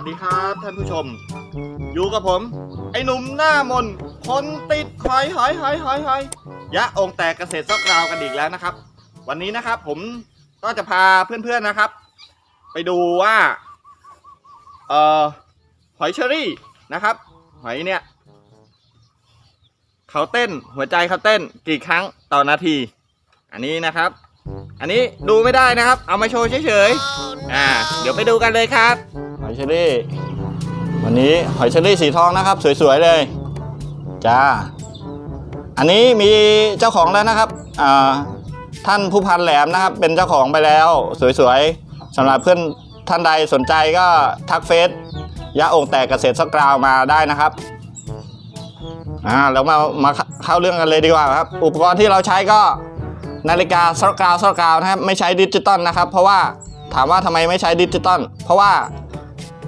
วัสดีครับท่านผู้ชม อยู่กับผม ไอ้หนุ่มหน้ามน คนติดหอยหอยหอยหอยหอยยะองแตกเกษตรซอกราวกันอีกแล้วนะครับ วันนี้นะครับผมก็จะพาเพื่อนๆนะครับ ไปดูว่าเอ่อหอยเชอรี่นะครับ หอยเนี่ยเขาเต้นหัวใจเขาเต้นกี่ครั้งต่อนาที อันนี้นะครับ อันนี้ดูไม่ได้นะครับ เอามาโชว์เฉยๆ อ่า เดี๋ยวไปดูกันเลยครับ อยเชอรี่ วันนี้หอยเชอรี่สีทองนะครับ สวยๆเลยจ้าอันนี้มีเจ้าของแล้วนะครับท่านผู้พันแหลมนะครับ เป็นเจ้าของไปแล้ว สวยๆสำหรับเพื่อนท่านใดสนใจก็ทักเฟซยะองแตกเกษตรสกราวมาได้นะครับอ่าแล้วมามาเข้าเรื่องกันเลยดีกว่าครับ อุปกรณ์ที่เราใช้ก็นาฬิกาสกราวสกราวนะครับไม่ใช้ดิจิตอลนะครับ เพราะว่าถามว่าทำไมไม่ใช้ดิจิตอลเพราะว่า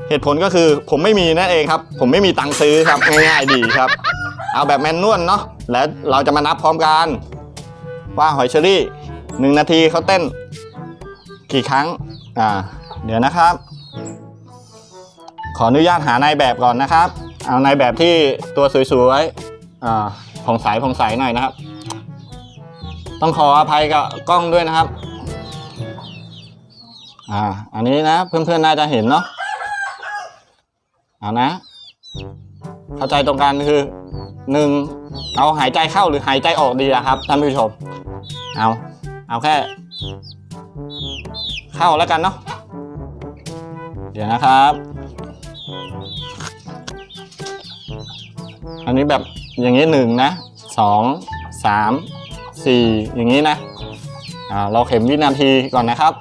เหตุผลก็คือผมไม่มีนั่นเองครับ ผมไม่มีตังค์ซื้อครับง่ายๆดีครับ เอาแบบแมนนวลเนาะแล้วเราจะมานับพร้อมกัน ว่าหอยเชอรี่หนึ่งนาทีเขาเต้น กี่ครั้งอ่าเดี๋ยวนะครับ ขออนุญาตหานายแบบก่อนนะครับ เอานายแบบที่ตัวสวยๆอ่าผ่องใสผ่องใสหน่อยนะครับต้องขออภัยกับกล้องด้วยนะครับ อ่า อันนี้นะเพื่อนๆน่าจะเห็นเนาะ เอานะ เข้าใจตรงกันคือหนึ่งเอาหายใจเข้าหรือหายใจออกดีอะครับท่านผู้ชม เอาเอาแค่ เข้าแล้วกันเนาะเดี๋ยวนะครับ อันนี้แบบอย่างนี้หนึ่งนะสองสามสี่อย่างนี้นะอ่าเราเข็มวินาทีก่อนนะครับ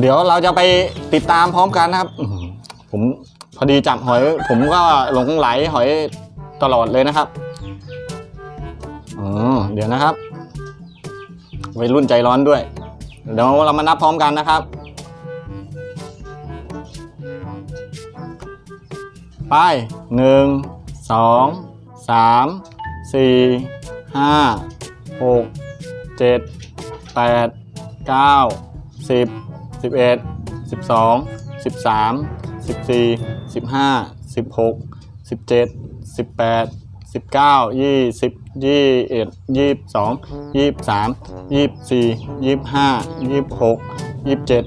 เดี๋ยวเราจะไปติดตามพร้อมกันนะครับผมพอดีจับหอย ผมก็หลงไหลหอยตลอดเลยนะครับอ๋อเดี๋ยวนะครับวัยรุ่นใจร้อนด้วย เดี๋ยวเรามานับพร้อมกันนะครับไปหนึ่งสองสามสี่ห้าหกเจ็ดแปดเก้าสิบ สิบเอ็ดสิบสองสิบสามสิบสี่สิบห้าสิบหกสิบเจ็ดสิบแปดสิบเก้ายี่สิบยี่เอ็ดยี่สิบสองยี่สิบสามยี่สิบสี่ยี่สิบห้ายี่สิบหกยี่สิบเจ็ด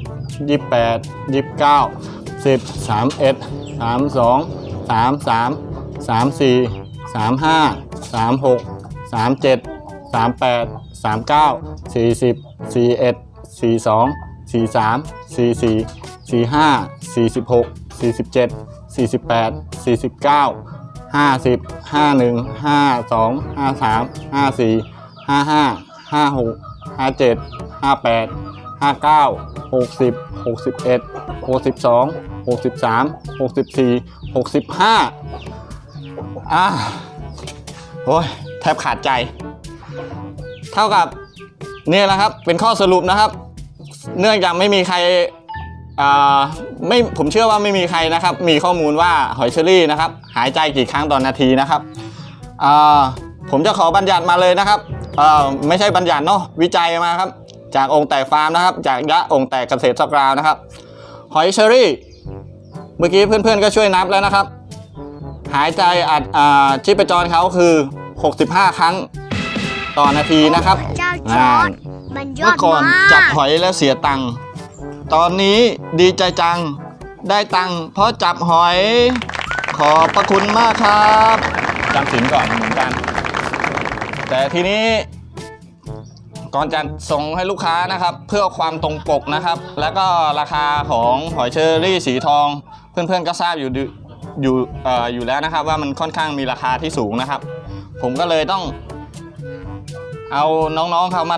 ยี่สิบแปดยี่สิบเก้าสิบสามเอ็ดสามสองสามสามสามสี่สามห้าสามหกสามเจ็ดสามแปดสามเก้าสี่สิบสี่เอ็ดสี่สอง สี่สามสี่สี่สี่ห้าสี่สิบหกสี่สิบเจ็ดสี่สิบแปดสี่สิบเก้าห้าสิบห้าหนึ่งห้าสองห้าสามห้าสี่ห้าห้าห้าหกห้าเจ็ดห้าแปดห้าเก้าหกสิบหกสิบเอ็ดหกสิบสองหกสิบสามหกสิบสี่หกสิบห้าอ่าโอ้ยแทบขาดใจ เท่ากับ เนี่ยแหละครับ เป็นข้อสรุปนะครับ เนื่องจากไม่มีใครอ่าไม่ผมเชื่อว่าไม่มีใครนะครับ มีข้อมูลว่าหอยเชอรี่นะครับ หายใจกี่ครั้งต่อนนาทีนะครับอ่าผมจะขอบัญญัติมาเลยนะครับอ่าไม่ใช่บัญญัติเนาะวิจัยมาครับ จากองค์แตกฟาร์มนะครับ จากยะองค์แตกเกษตรสกราวนะครับ หอยเชอรี่ เมื่อกี้เพื่อนๆก็ช่วยนับแล้วนะครับ หายใจอัดอ่าชีพจรเขาคือ 65 ครั้งต่อนาทีนะครับเจ้าจอ่าอร์ด มันยอเมื่อดก่อนมากจับหอยแล้วเสียตังค์ตอนนี้ดีใจจังได้ตังค์เพราะจับหอย ขอบพระคุณมากครับจำสินก่อนเหมือนกัน แต่ทีนี้ ก่อนจะส่งให้ลูกค้านะครับ เพื่อความตรงปกนะครับ แล้วก็ราคาของหอยเชอรี่สีทอง เพื่อนๆก็ทราบอยู่ดิอยู่เอ่ออยู่แล้วนะครับ ว่ามันค่อนข้างมีราคาที่สูงนะครับ ผมก็เลยต้อง เอาน้องๆเขามา